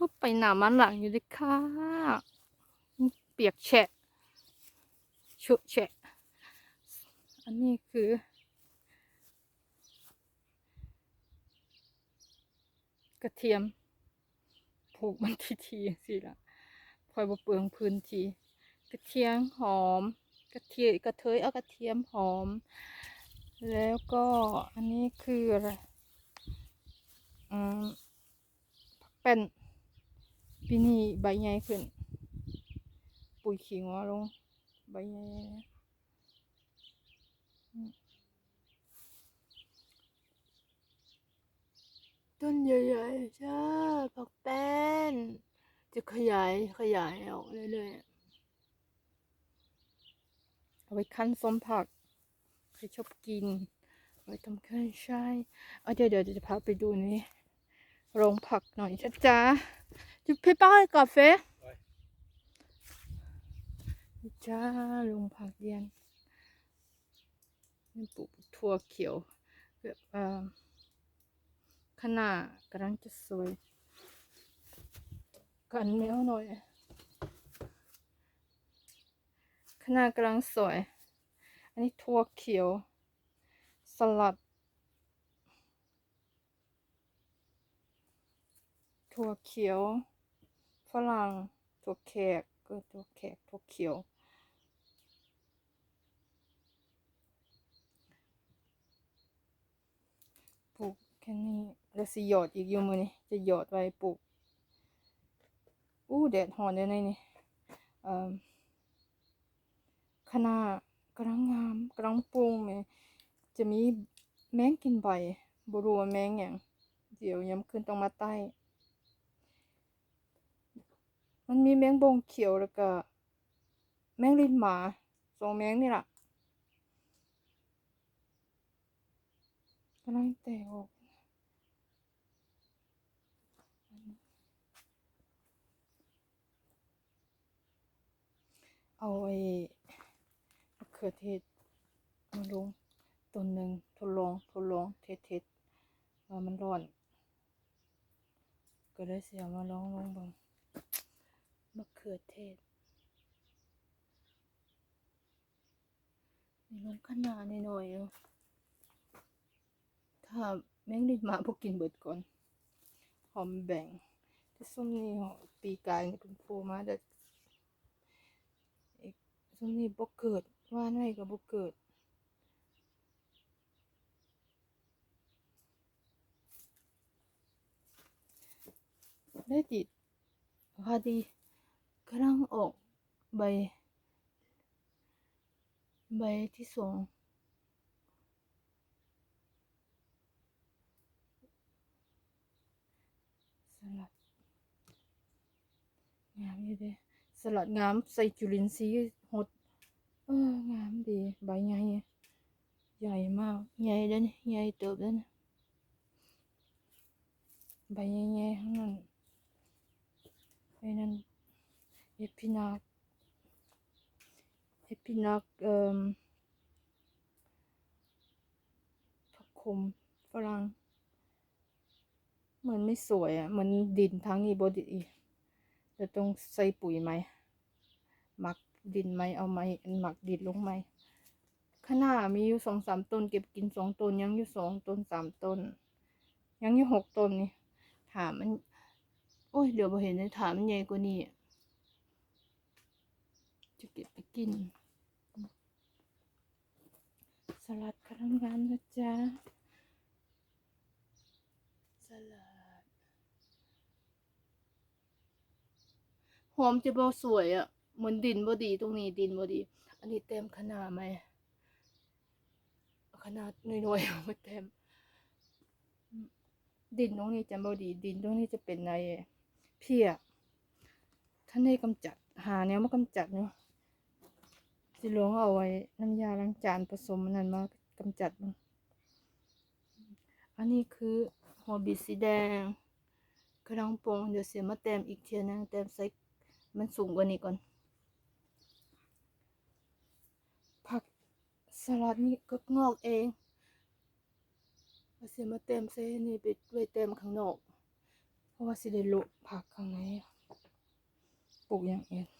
เพิ่งไปหนามันหลังอยู่ดิค่ะ เปียกแฉะ ชุแฉะ อันนี้คือ กระเทียมผูกมันทีทีสิละพลอยบเปลืองพื้นที่กระเทียมหอม กระเทียมกระเทยเอากระเทียมหอม แล้วก็อันนี้คืออะไรอืมเป็น ปีนี้ใบใหญ่ขึ้น ปุ๋ยขิงว่าลง ใบใหญ่ต้นใหญ่ๆจ้าผักแป้น จะขยายขยายออกเรื่อยๆ เอาไว้คั้นส้มผัก ใครชอบกิน เอาไว้ทำเครื่องใช้เอาเดี๋ยวเดี๋ยวจะพาไปดูนี่โรงผักหน่อยจ้าจ้า จะพี่ป้ากาแฟนี่จ้าโรงผักเย็นนี่ปลูกถั่วเขียวแบบเอ่อขนาดกำลังจะสวย กันแมวหน่อยขนาดกำลังสวย อันนี้ถั่วเขียว สลัดถั่วเขียว ฝรั่งถั่วแขกก็ถั่วแขกถั่วเขียว ปลูกแค่นี้แล้วสิหยอดอีกอยู่มือนี่จะหยอดไว้ปลูก อู้แดดหอนเลยในนี่เอ่อคณะกำลังงามกำลังปรุงแหม่จะมีแมงกินใบบรู้ว่าแมงอย่าง เดี๋ยวยามคืนต้องมาใต้ มันมีแมงบงเขียวแล้วก็ แมงลิ้นหมาสองแมงนี่ล่ะกำลังแตกออกเอาไอ้มะเขือเทศมาลงต้นหนึ่งทดลองทดลองเทสเทสว่ามันร้อน ก็เลยเสียมาลองลองเบัง ขือเทศนี่ลงขนาดนิดหน่อยๆอยู่ถ้าแมงดินมาพวกกินเบิดก่อน หอมแบ่งที่ส้มนี่หอมปีกายนี่เป็นโฟมาแต่ซุมนี้บ่เกิดว่านไว้ก็บ่เกิดได้ติดพอดี กำลังออกใบ ใบที่สองสลัดงามอยู่ด้สลัดงามใส่จุลินทรีย์หดเอองามดีใบใหญ่ใหญ่มากใหญ่เด้อนี่ใหญ่เติบเด้อนี่ใบใหญ่ๆทั้งนั้นไอ้นั่น เอพินักเอพินักผักขมฝรั่งเหมือนไม่สวยอะเหมือนดินทั้งนี้บดีจะต้องใส่ปุ๋ยไหมหมักดินไหมเอาไหมหมักดินลงไหมข้างหน้ามีอยู่สองสามต้น เก็บกินสองต้นยังอยู่สองต้นสามต้น ยังอยู่หกต้นนี่ถามมัน โอ้ยเดี๋ยวพอเห็นเลยถามมันใหญ่กว่านี้ จะเก็บไปกิน สลัดกำลังงามนะจ๊ะ สลัดหอมจะบ่สวยอะ่ะ เหมือนดินบ่ดีตรงนี้ดินบ่ดี อันนี้เต็มขนาดไหม ขนาดน้อยๆมาเต็ม ดินตรงนี้จะบ่ดี ดินตรงนี้จะเป็นในเพี้ยท่านได้กำจัดหาแนวมากำจัดเนาะ สิลวงเอาไว้ น้ำยาล้างจานผสมอันนั้นมากำจัดมันอันนี้คือหัวบิดสีแดงกระดังโปงเดี๋ยวเสียมาเต็มอีกเทียนึงเต็มใส่มันสูงกว่านี้ก่อน ผักสลัดนี่ก็งอกเองเอาเสียมาเต็มใส่นี่ไปไว้เต็มข้างนอก เพราะว่าสิได้โละผักข้างในปลูกอย่างอื่น